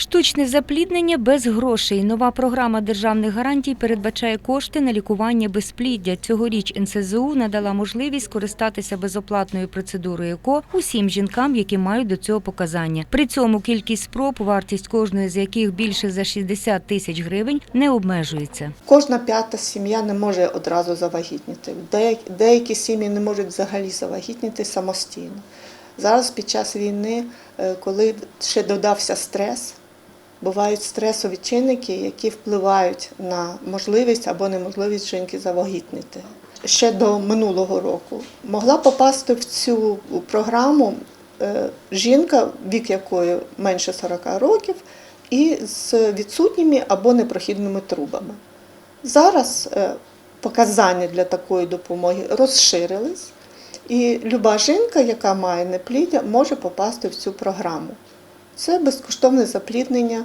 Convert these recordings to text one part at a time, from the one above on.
Штучне запліднення без грошей. Нова програма державних гарантій передбачає кошти на лікування безпліддя. Цьогоріч НСЗУ надала можливість скористатися безоплатною процедурою ЕКО усім жінкам, які мають до цього показання. При цьому кількість спроб, вартість кожної з яких більше за 60 тисяч гривень, не обмежується. Кожна п'ята сім'я не може одразу завагітніти. Деякі, деякі сім'ї не можуть взагалі завагітніти самостійно. Зараз під час війни, е, коли ще додався стрес, бувають стресові чинники, які впливають на можливість або неможливість жінки завагітніти. Ще до минулого року могла попасти в цю програму е, жінка, вік якої менше 40 років, і з відсутніми або непрохідними трубами. Зараз е, показання для такої допомоги розширились, і люба жінка, яка має непліддя, може попасти в цю програму. Це безкоштовне запліднення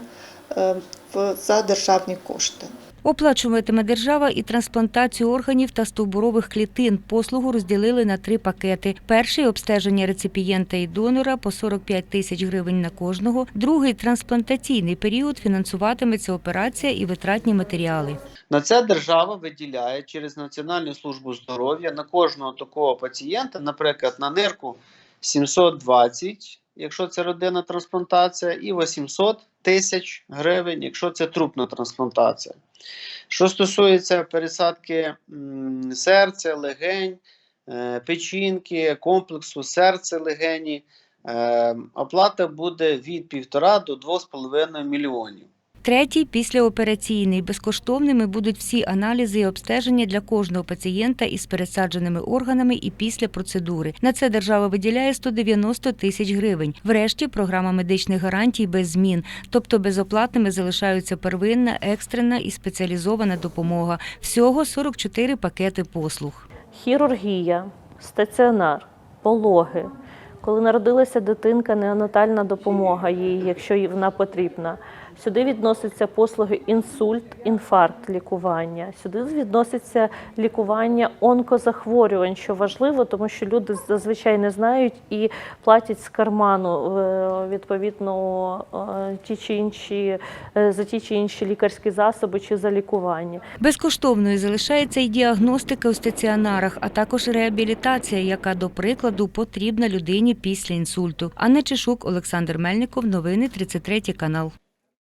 е, в- за державні кошти. Оплачуватиме держава і трансплантацію органів та стовбурових клітин. Послугу розділили на три пакети. Перший обстеження реципієнта і донора по 45 тисяч гривень на кожного. Другий трансплантаційний період фінансуватиметься операція і витратні матеріали. На це держава виділяє через Національну службу здоров'я на кожного такого пацієнта, наприклад, на нирку 720, якщо це родинна трансплантація, і 800 тисяч гривень, якщо це трупна трансплантація. Що стосується пересадки серця, легень, е, печінки, комплексу серця легені, е, оплата буде від 1,5 до 2,5 мільйонів. Третій післяопераційний. Безкоштовними будуть всі аналізи і обстеження для кожного пацієнта із пересадженими органами і після процедури. На це держава виділяє 190 тисяч гривень. Врешті програма медичних гарантій без змін, тобто безоплатними залишаються первинна, екстрена і спеціалізована допомога. Всього 44 пакети послуг. хірургія, стаціонар, пологи. Коли народилася дитинка, неонатальна допомога їй, якщо вона потрібна. Сюди відносяться послуги інсульт, інфаркт лікування. Сюди відноситься лікування онкозахворювань, що важливо, тому що люди зазвичай не знають і платять з карману е, відповідно е, ті чи інші е, за ті чи інші лікарські засоби чи за лікування. Безкоштовною залишається і діагностика у стаціонарах, а також реабілітація, яка, до прикладу, потрібна людині після інсульту. Анна Чешук, Олександр Мельников. Новини 33 канал.